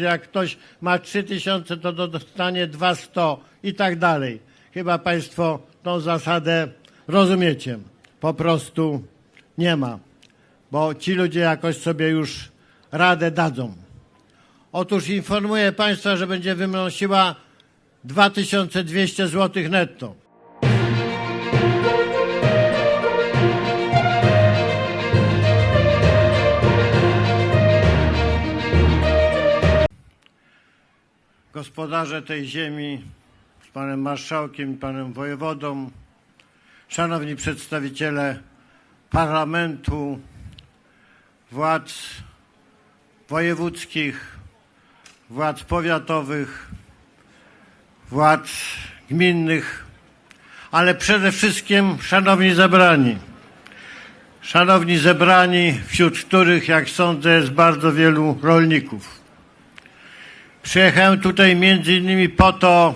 Jak ktoś ma 3000, to dostanie 200 i tak dalej. Chyba Państwo tą zasadę rozumiecie. Po prostu nie ma, bo ci ludzie jakoś sobie już radę dadzą. Otóż informuję Państwa, że będzie wynosiła 2200 zł netto. Gospodarze tej ziemi z panem marszałkiem i panem wojewodą, szanowni przedstawiciele parlamentu, władz wojewódzkich, władz powiatowych, władz gminnych, ale przede wszystkim szanowni zebrani. Szanowni zebrani, wśród których, jak sądzę, jest bardzo wielu rolników. Przyjechałem tutaj między innymi po to,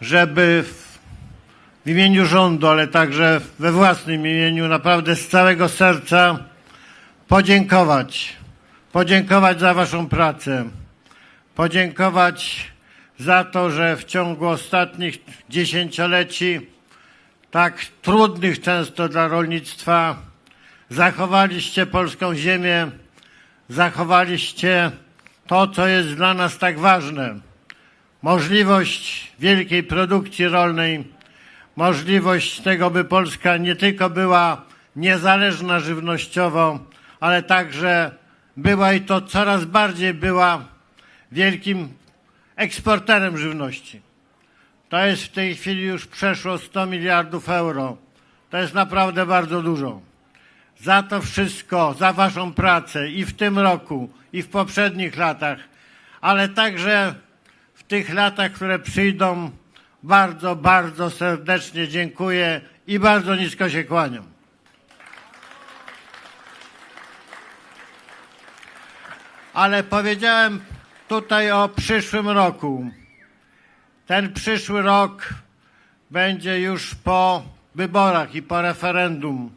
żeby w, imieniu rządu, ale także we własnym imieniu, naprawdę z całego serca podziękować. Podziękować za Waszą pracę. Podziękować za to, że w ciągu ostatnich dziesięcioleci, tak trudnych często dla rolnictwa, zachowaliście polską ziemię, zachowaliście to, co jest dla nas tak ważne. Możliwość wielkiej produkcji rolnej, możliwość tego, by Polska nie tylko była niezależna żywnościowo, ale także była i to coraz bardziej była wielkim eksporterem żywności. To jest w tej chwili już przeszło 100 miliardów euro. To jest naprawdę bardzo dużo. Za to wszystko, za Waszą pracę i w tym roku, i w poprzednich latach, ale także w tych latach, które przyjdą, bardzo, bardzo serdecznie dziękuję i bardzo nisko się kłaniam. Ale powiedziałem tutaj o przyszłym roku. Ten przyszły rok będzie już po wyborach i po referendum.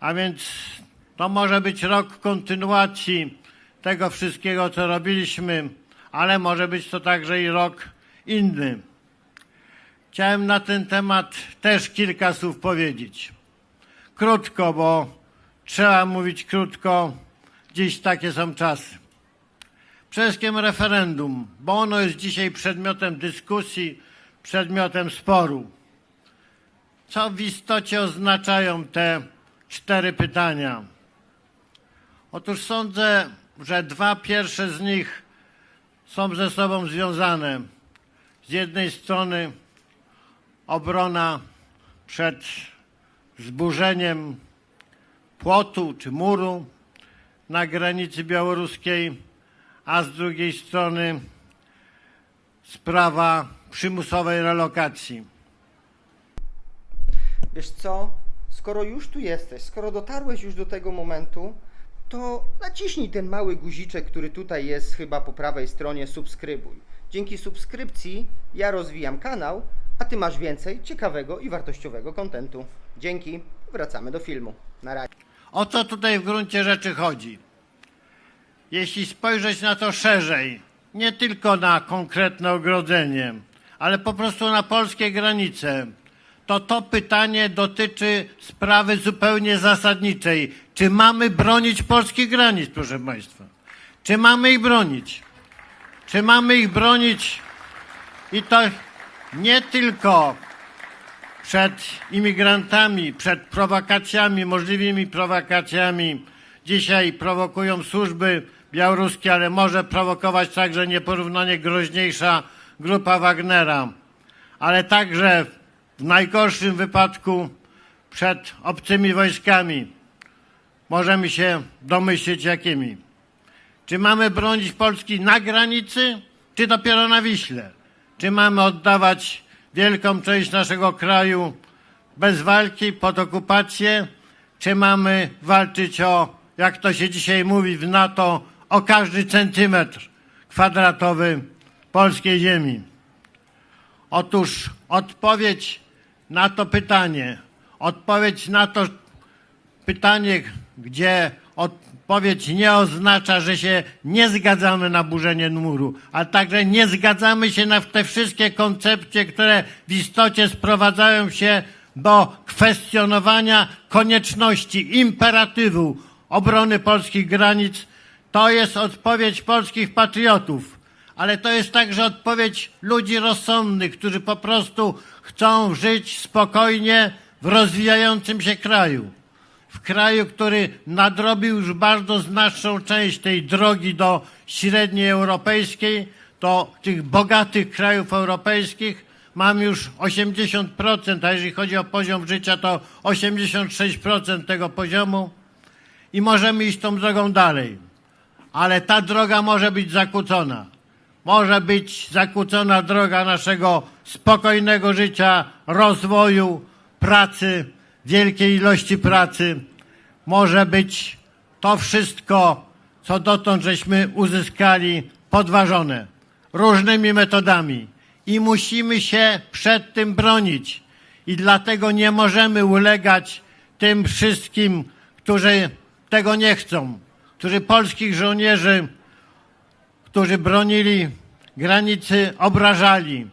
A więc to może być rok kontynuacji tego wszystkiego, co robiliśmy, ale może być to także i rok inny. Chciałem na ten temat też kilka słów powiedzieć. Krótko, bo trzeba mówić krótko, dziś takie są czasy. Wszystkim referendum, bo ono jest dzisiaj przedmiotem dyskusji, przedmiotem sporu. Co w istocie oznaczają te cztery pytania? Otóż sądzę, że dwa pierwsze z nich są ze sobą związane. Z jednej strony obrona przed zburzeniem płotu czy muru na granicy białoruskiej, a z drugiej strony sprawa przymusowej relokacji. Wiesz co? Skoro już tu jesteś, skoro dotarłeś już do tego momentu, to naciśnij ten mały guziczek, który tutaj jest chyba po prawej stronie subskrybuj. Dzięki subskrypcji ja rozwijam kanał, a ty masz więcej ciekawego i wartościowego kontentu. Dzięki. Wracamy do filmu. Na razie. O co tutaj w gruncie rzeczy chodzi? Jeśli spojrzeć na to szerzej, nie tylko na konkretne ogrodzenie, ale po prostu na polskie granice, to to pytanie dotyczy sprawy zupełnie zasadniczej. Czy mamy bronić polskich granic, proszę Państwa? Czy mamy ich bronić? Czy mamy ich bronić i to nie tylko przed imigrantami, przed prowokacjami, możliwymi prowokacjami. Dzisiaj prowokują służby białoruskie, ale może prowokować także nieporównanie groźniejsza grupa Wagnera, ale także w najgorszym wypadku przed obcymi wojskami. Możemy się domyślić jakimi. Czy mamy bronić Polski na granicy, czy dopiero na Wiśle? Czy mamy oddawać wielką część naszego kraju bez walki, pod okupację, czy mamy walczyć o, jak to się dzisiaj mówi w NATO, o każdy centymetr kwadratowy polskiej ziemi? Otóż odpowiedź na to pytanie, odpowiedź na to pytanie, gdzie odpowiedź nie oznacza, że się nie zgadzamy na burzenie muru, a także nie zgadzamy się na te wszystkie koncepcje, które w istocie sprowadzają się do kwestionowania konieczności, imperatywu obrony polskich granic. To jest odpowiedź polskich patriotów, ale to jest także odpowiedź ludzi rozsądnych, którzy po prostu chcą żyć spokojnie w rozwijającym się kraju w kraju, który nadrobił już bardzo znaczną część tej drogi do średniej europejskiej, do tych bogatych krajów europejskich. Mamy już 80%, a jeżeli chodzi o poziom życia, to 86% tego poziomu i możemy iść tą drogą dalej. Ale ta droga może być zakłócona. Może być zakłócona droga naszego spokojnego życia, rozwoju, pracy, wielkiej ilości pracy. Może być to wszystko, co dotąd żeśmy uzyskali, podważone różnymi metodami. I musimy się przed tym bronić. I dlatego nie możemy ulegać tym wszystkim, którzy tego nie chcą, którzy polskich żołnierzy którzy bronili granicy, obrażali,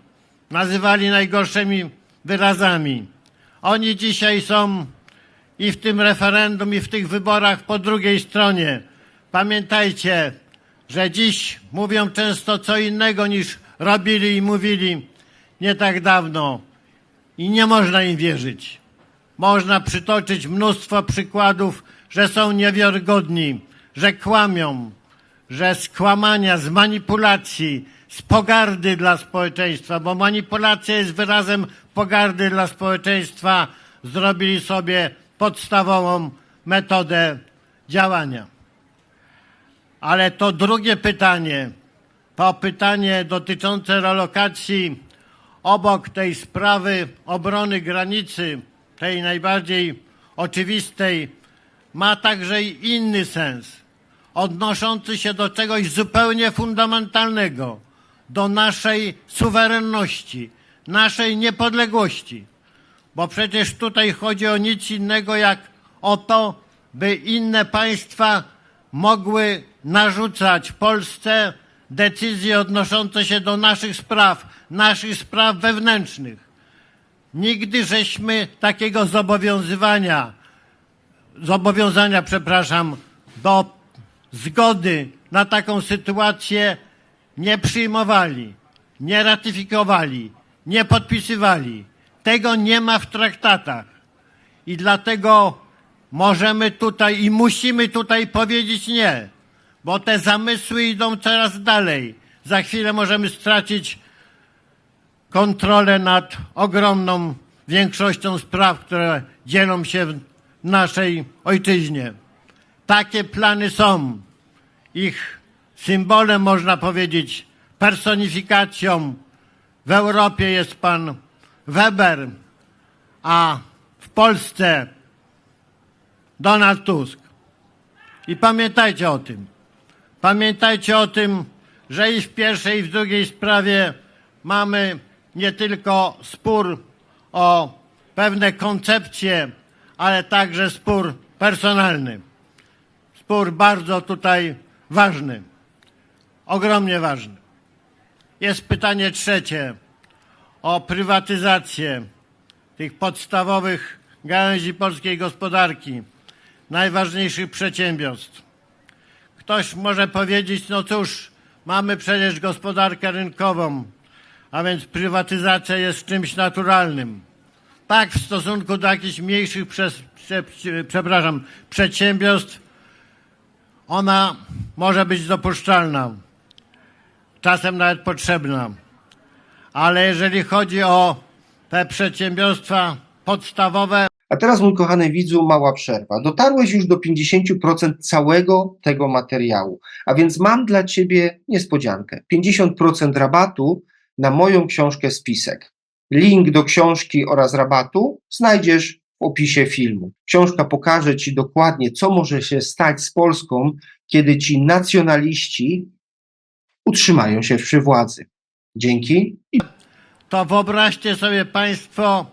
nazywali najgorszymi wyrazami. Oni dzisiaj są i w tym referendum, i w tych wyborach po drugiej stronie. Pamiętajcie, że dziś mówią często co innego niż robili i mówili nie tak dawno. I nie można im wierzyć. Można przytoczyć mnóstwo przykładów, że są niewiarygodni, że kłamią, że z kłamania, z manipulacji, z pogardy dla społeczeństwa, bo manipulacja jest wyrazem pogardy dla społeczeństwa, zrobili sobie podstawową metodę działania. Ale to drugie pytanie, to pytanie dotyczące relokacji obok tej sprawy obrony granicy, tej najbardziej oczywistej, ma także i inny sens, odnoszący się do czegoś zupełnie fundamentalnego, do naszej suwerenności, naszej niepodległości. Bo przecież tutaj chodzi o nic innego jak o to, by inne państwa mogły narzucać Polsce decyzje odnoszące się do naszych spraw, naszych spraw wewnętrznych. Nigdy żeśmy takiego zobowiązywania, zobowiązania, przepraszam, do zgody na taką sytuację nie przyjmowali, nie ratyfikowali, nie podpisywali. Tego nie ma w traktatach. I dlatego możemy tutaj i musimy tutaj powiedzieć nie, bo te zamysły idą coraz dalej. Za chwilę możemy stracić kontrolę nad ogromną większością spraw, które dzielą się w naszej ojczyźnie. Takie plany są. Ich symbolem, można powiedzieć, personifikacją w Europie jest pan Weber, a w Polsce Donald Tusk. I pamiętajcie o tym. Pamiętajcie o tym, że i w pierwszej, i w drugiej sprawie mamy nie tylko spór o pewne koncepcje, ale także spór personalny. Spór bardzo tutaj ważny, ogromnie ważny. Jest pytanie trzecie o prywatyzację tych podstawowych gałęzi polskiej gospodarki, najważniejszych przedsiębiorstw. Ktoś może powiedzieć, no cóż, mamy przecież gospodarkę rynkową, a więc prywatyzacja jest czymś naturalnym. Tak, w stosunku do jakichś mniejszych, przez, prze, przepraszam, przedsiębiorstw, ona może być dopuszczalna, czasem nawet potrzebna. Ale jeżeli chodzi o te przedsiębiorstwa podstawowe, A teraz, mój kochany widzu, mała przerwa. Dotarłeś już do 50% całego tego materiału, a więc mam dla Ciebie niespodziankę. 50% rabatu na moją książkę Spisek. Link do książki oraz rabatu znajdziesz w opisie filmu. Książka pokaże Ci dokładnie, co może się stać z Polską, kiedy ci nacjonaliści utrzymają się przy władzy. Dzięki to wyobraźcie sobie Państwo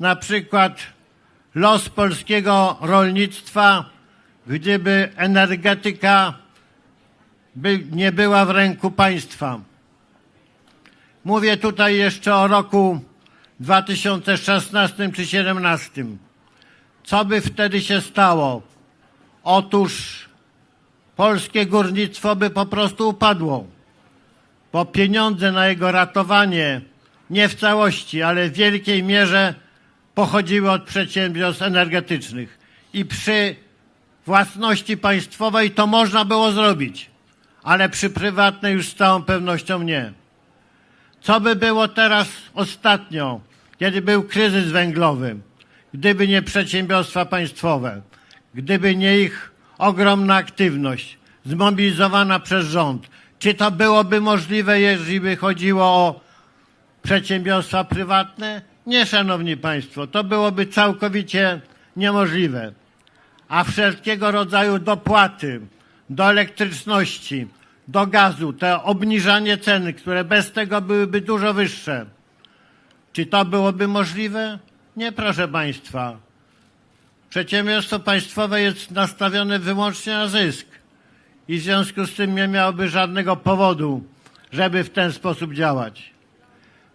na przykład los polskiego rolnictwa, gdyby energetyka by nie była w ręku państwa. Mówię tutaj jeszcze o roku 2016 czy 2017. Co by wtedy się stało? Otóż polskie górnictwo by po prostu upadło, bo pieniądze na jego ratowanie nie w całości, ale w wielkiej mierze pochodziły od przedsiębiorstw energetycznych. I przy własności państwowej to można było zrobić, ale przy prywatnej już z całą pewnością nie. Co by było teraz ostatnio, kiedy był kryzys węglowy, gdyby nie przedsiębiorstwa państwowe, gdyby nie ich ogromna aktywność zmobilizowana przez rząd? Czy to byłoby możliwe, jeżeli by chodziło o przedsiębiorstwa prywatne? Nie, szanowni państwo, to byłoby całkowicie niemożliwe. A wszelkiego rodzaju dopłaty do elektryczności, do gazu, to obniżanie ceny, które bez tego byłyby dużo wyższe, czy to byłoby możliwe? Nie, proszę państwa. Przedsiębiorstwo państwowe jest nastawione wyłącznie na zysk i w związku z tym nie miałoby żadnego powodu, żeby w ten sposób działać.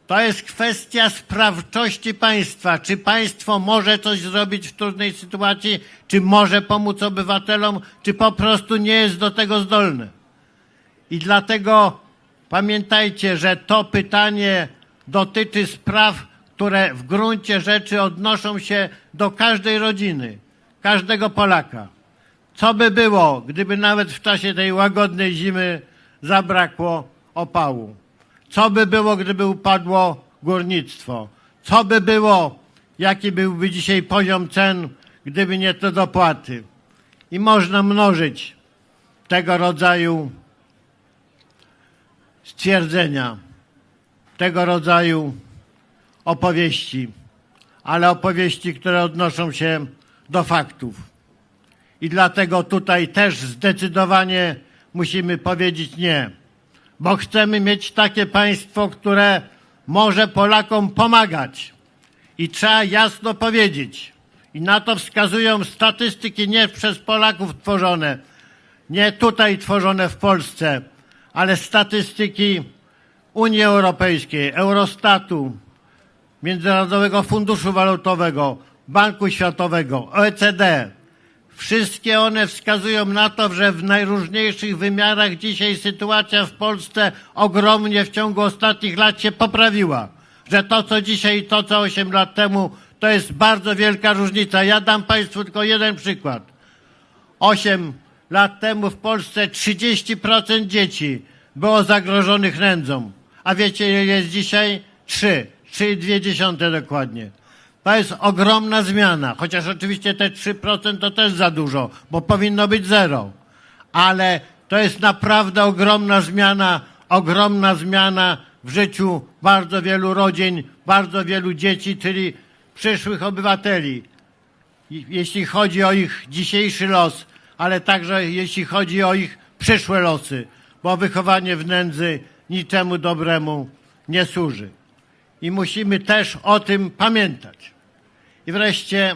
To jest kwestia sprawczości państwa. Czy państwo może coś zrobić w trudnej sytuacji, czy może pomóc obywatelom, czy po prostu nie jest do tego zdolne. I dlatego pamiętajcie, że to pytanie dotyczy spraw, które w gruncie rzeczy odnoszą się do każdej rodziny, każdego Polaka. Co by było, gdyby nawet w czasie tej łagodnej zimy zabrakło opału? Co by było, gdyby upadło górnictwo? Co by było, jaki byłby dzisiaj poziom cen, gdyby nie te dopłaty? I można mnożyć tego rodzaju stwierdzenia, tego rodzaju opowieści, ale opowieści, które odnoszą się do faktów. I dlatego tutaj też zdecydowanie musimy powiedzieć nie, bo chcemy mieć takie państwo, które może Polakom pomagać. I trzeba jasno powiedzieć, i na to wskazują statystyki nie przez Polaków tworzone, nie tutaj tworzone w Polsce, ale statystyki Unii Europejskiej, Eurostatu, Międzynarodowego Funduszu Walutowego, Banku Światowego, OECD. Wszystkie one wskazują na to, że w najróżniejszych wymiarach dzisiaj sytuacja w Polsce ogromnie w ciągu ostatnich lat się poprawiła. Że to, co dzisiaj i to, co 8 lat temu, to jest bardzo wielka różnica. Ja dam Państwu tylko jeden przykład. 8 lat temu w Polsce 30% dzieci było zagrożonych nędzą. A wiecie, ile jest dzisiaj? 3. 3,2 dokładnie. To jest ogromna zmiana, chociaż oczywiście te 3% to też za dużo, bo powinno być zero. Ale to jest naprawdę ogromna zmiana, ogromna zmiana w życiu bardzo wielu rodzin, bardzo wielu dzieci, czyli przyszłych obywateli i- jeśli chodzi o ich dzisiejszy los, ale także jeśli chodzi o ich przyszłe losy, bo wychowanie w nędzy niczemu dobremu nie służy. I musimy też o tym pamiętać. I wreszcie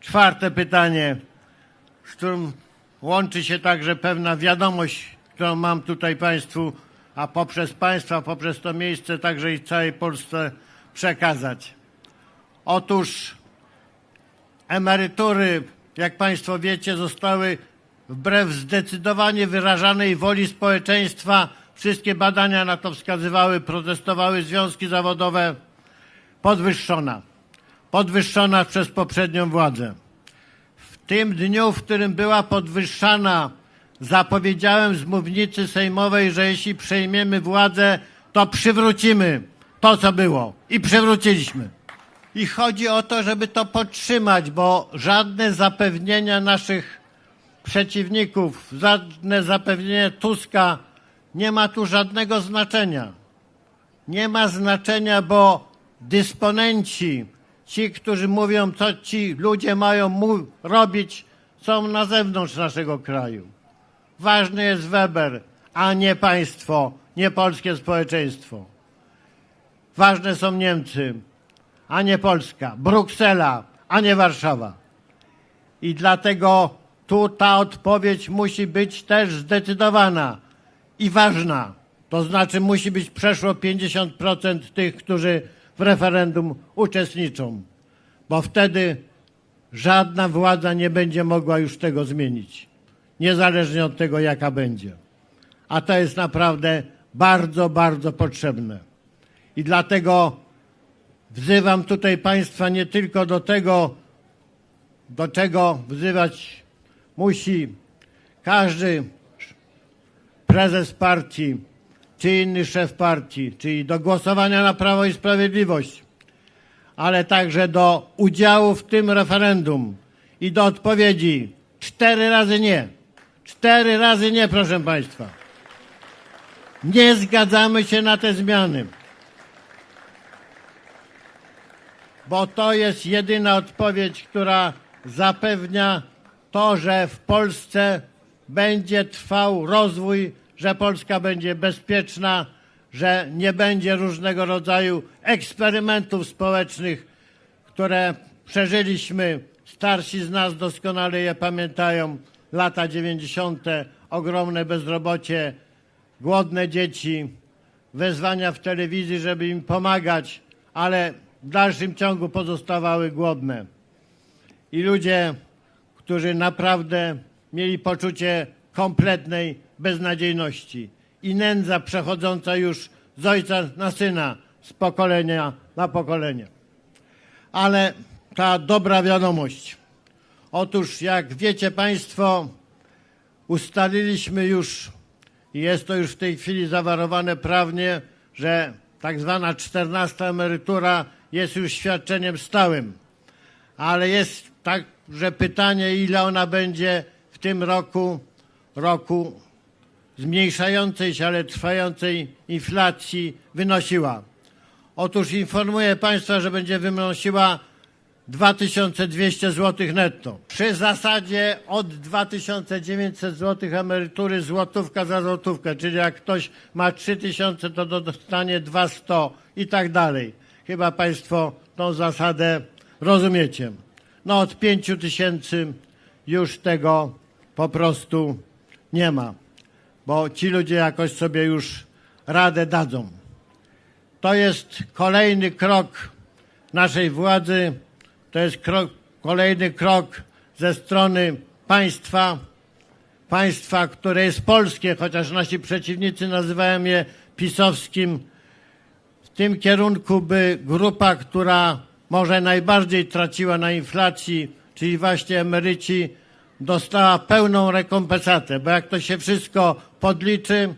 czwarte pytanie, z którym łączy się także pewna wiadomość, którą mam tutaj Państwu, a poprzez Państwa, poprzez to miejsce także i całej Polsce przekazać. Otóż emerytury, jak Państwo wiecie, zostały wbrew zdecydowanie wyrażanej woli społeczeństwa, wszystkie badania na to wskazywały, protestowały związki zawodowe, podwyższona. Podwyższona przez poprzednią władzę. W tym dniu, w którym była podwyższana, zapowiedziałem z mównicy sejmowej, że jeśli przejmiemy władzę, to przywrócimy to, co było. I przywróciliśmy. I chodzi o to, żeby to podtrzymać, bo żadne zapewnienia naszych przeciwników, żadne zapewnienie Tuska nie ma tu żadnego znaczenia. Nie ma znaczenia, bo dysponenci, ci, którzy mówią, co ci ludzie mają robić, są na zewnątrz naszego kraju. Ważny jest Weber, a nie państwo, nie polskie społeczeństwo. Ważne są Niemcy, a nie Polska, Bruksela, a nie Warszawa. I dlatego tu ta odpowiedź musi być też zdecydowana i ważna. To znaczy musi być przeszło 50% tych, którzy w referendum uczestniczą, bo wtedy żadna władza nie będzie mogła już tego zmienić, niezależnie od tego, jaka będzie. A to jest naprawdę bardzo, bardzo potrzebne. I dlatego wzywam tutaj Państwa nie tylko do tego, do czego wzywać musi każdy prezes partii, czy inny szef partii, czyli do głosowania na Prawo i Sprawiedliwość, ale także do udziału w tym referendum i do odpowiedzi cztery razy nie. Cztery razy nie, proszę Państwa. Nie zgadzamy się na te zmiany, bo to jest jedyna odpowiedź, która zapewnia to, że w Polsce będzie trwał rozwój, że Polska będzie bezpieczna, że nie będzie różnego rodzaju eksperymentów społecznych, które przeżyliśmy. Starsi z nas doskonale je pamiętają. Lata 90., ogromne bezrobocie, głodne dzieci, wezwania w telewizji, żeby im pomagać, ale w dalszym ciągu pozostawały głodne. I ludzie, którzy naprawdę mieli poczucie kompletnej beznadziejności i nędza przechodząca już z ojca na syna, z pokolenia na pokolenie. Ale ta dobra wiadomość. Otóż, jak wiecie Państwo, ustaliliśmy już, i jest to już w tej chwili zawarowane prawnie, że tak zwana 14 emerytura jest już świadczeniem stałym. Ale jest także pytanie, ile ona będzie w tym roku, roku zmniejszającej się, ale trwającej inflacji wynosiła. Otóż informuję Państwa, że będzie wynosiła 2200 zł netto. Przy zasadzie od 2900 zł emerytury złotówka za złotówkę, czyli jak ktoś ma 3000 to dostanie 200 i tak dalej. Chyba Państwo tą zasadę rozumiecie. No od 5000 już tego po prostu nie ma, bo ci ludzie jakoś sobie już radę dadzą. To jest kolejny krok naszej władzy, to jest krok, kolejny krok ze strony państwa, państwa, które jest polskie, chociaż nasi przeciwnicy nazywają je pisowskim, w tym kierunku, by grupa, która może najbardziej traciła na inflacji, czyli właśnie emeryci, dostała pełną rekompensatę, bo jak to się wszystko podliczy,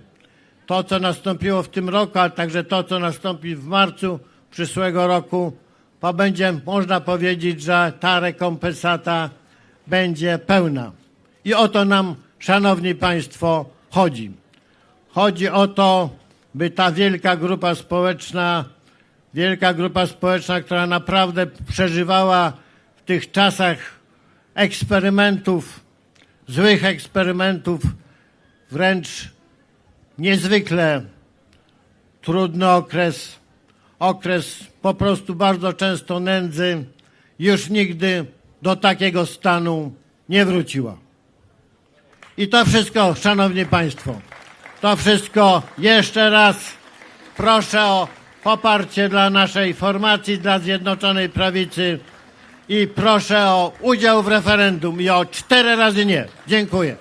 to co nastąpiło w tym roku, a także to co nastąpi w marcu przyszłego roku, to będzie można powiedzieć, że ta rekompensata będzie pełna. I o to nam, szanowni państwo, chodzi. Chodzi o to, by ta wielka grupa społeczna, wielka grupa społeczna, która naprawdę przeżywała w tych czasach eksperymentów, złych eksperymentów, wręcz niezwykle trudny okres, okres po prostu bardzo często nędzy, już nigdy do takiego stanu nie wróciła. I to wszystko, Szanowni Państwo, to wszystko jeszcze raz proszę o poparcie dla naszej formacji, dla Zjednoczonej Prawicy i proszę o udział w referendum i o cztery razy nie. Dziękuję.